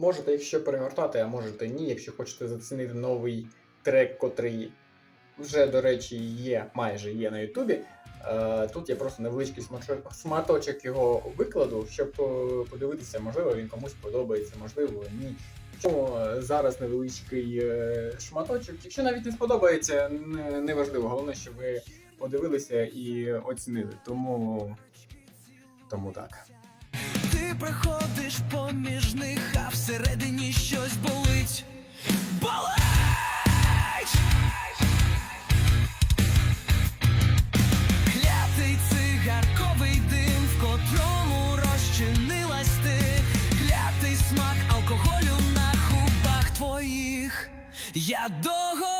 Можете, якщо перегортати, а можете ні, якщо хочете зацінити новий трек, котрий вже, до речі, є, майже є на Ютубі. Е, Тут я просто невеличкий сматочок його викладу, щоб е, подивитися, можливо, він комусь подобається, можливо, ні. Чому е, зараз невеличкий шматочок? Якщо навіть не сподобається, не- неважливо. Головне, щоб ви подивилися і оцінили. Тому, тому так. Ти проходиш поміж Я догорів